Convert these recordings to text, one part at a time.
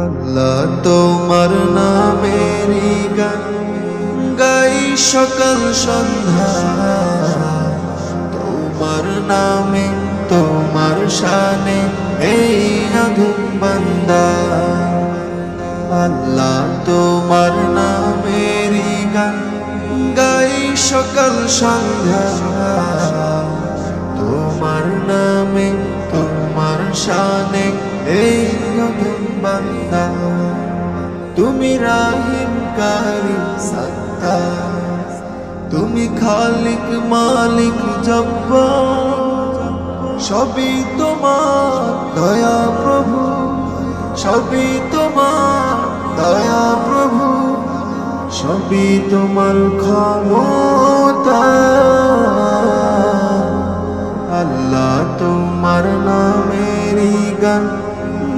আল্লাহ তোমার নামেরই গান গাই সকাল সন্ধ্যা। তোমার নামে, তোমার শানে এই আধুম বান্দা। আল্লাহ তোমার নামেরই গান গাই সকাল সন্ধ্যা। তোমার নামে, তোমার শানে এই অধম বান্দা। তুমি রাহিম কারিম সত্তা। তুমি খালিক মালিক জব্বার সবই তোমার দয়া প্রভু। সবই তোমার দয়া প্রভু। সবই তোমার ক্ষমতা। আল্লাহ তোমার নামেরই গান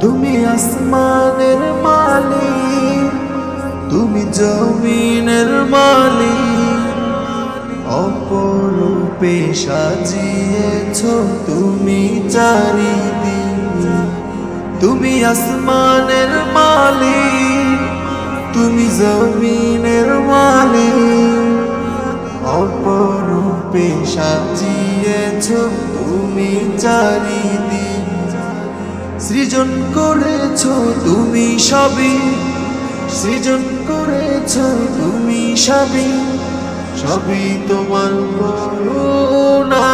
তুমি আসমানের মালিক তুমি জমিনের মালিক। অপরূপে সাজিয়েছ তুমি চারিদিক। তুমি আসমানের মালিক। তুমি জমিনের মালিক। অপরূপে সাজিয়েছ তুমি চারিদিক। সৃজন করেছ তুমি সবই। সৃজন করেছ তুমি সবই। সবই তোমার করুণা।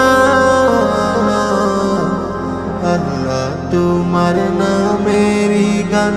আল্লাহ তোমার নামেরই গান।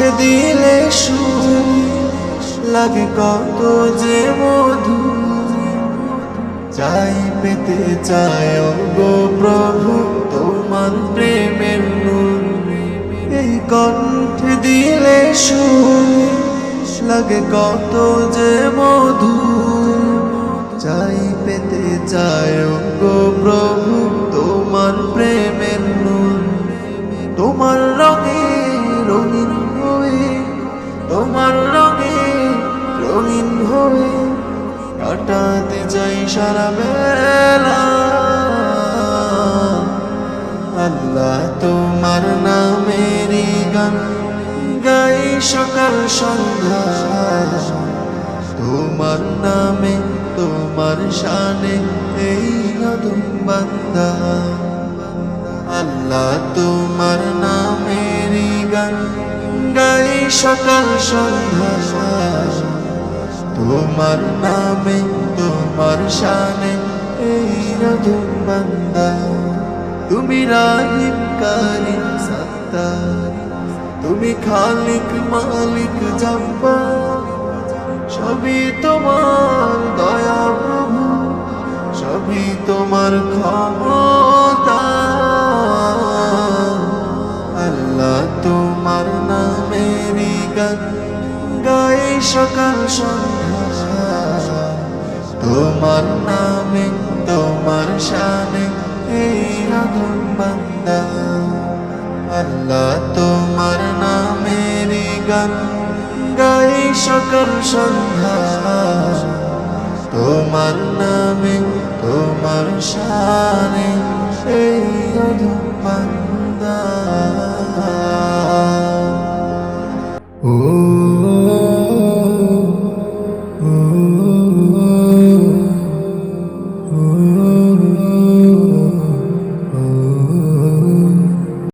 কণ্ঠে দিলে সুর লাগে কত যে মধু। চাই পেতে চায় গো প্রভু, তোমার প্রেমের নূর। এই কণ্ঠে দিলে সুর লাগে কত যে মধু। চাই পেতে চায় গো প্রভু কাটাতে চাই সারা বেলা। আল্লাহ তোমার নামেরই গান গাই সকাল সন্ধ্যা। তোমার নামে, তোমার শানে এই অদম বান্দা। আল্লাহ তোমার নামেরই গান গাই সকাল সন্ধ্যা। তোমার নামে, তোমার শানে, এই রধুম বান্দা। তুমি রাহিম কারিম সত্তা তুমি খালিক মালিক জব্বা সবই তোমার দয়া প্রভু। সবই তোমার ক্ষমতা। আল্লাহ তোমার নামেরই গান গাই সকাল সন্ধ্যা। তোমার নামে, তোমার শানে এই রাধুন বান্দা। আল্লাহ তোমার নামেরই গান গাই সকাল সন্ধ্যা। তোমার নামে, তোমার শানে এই অধম বান্দা। ও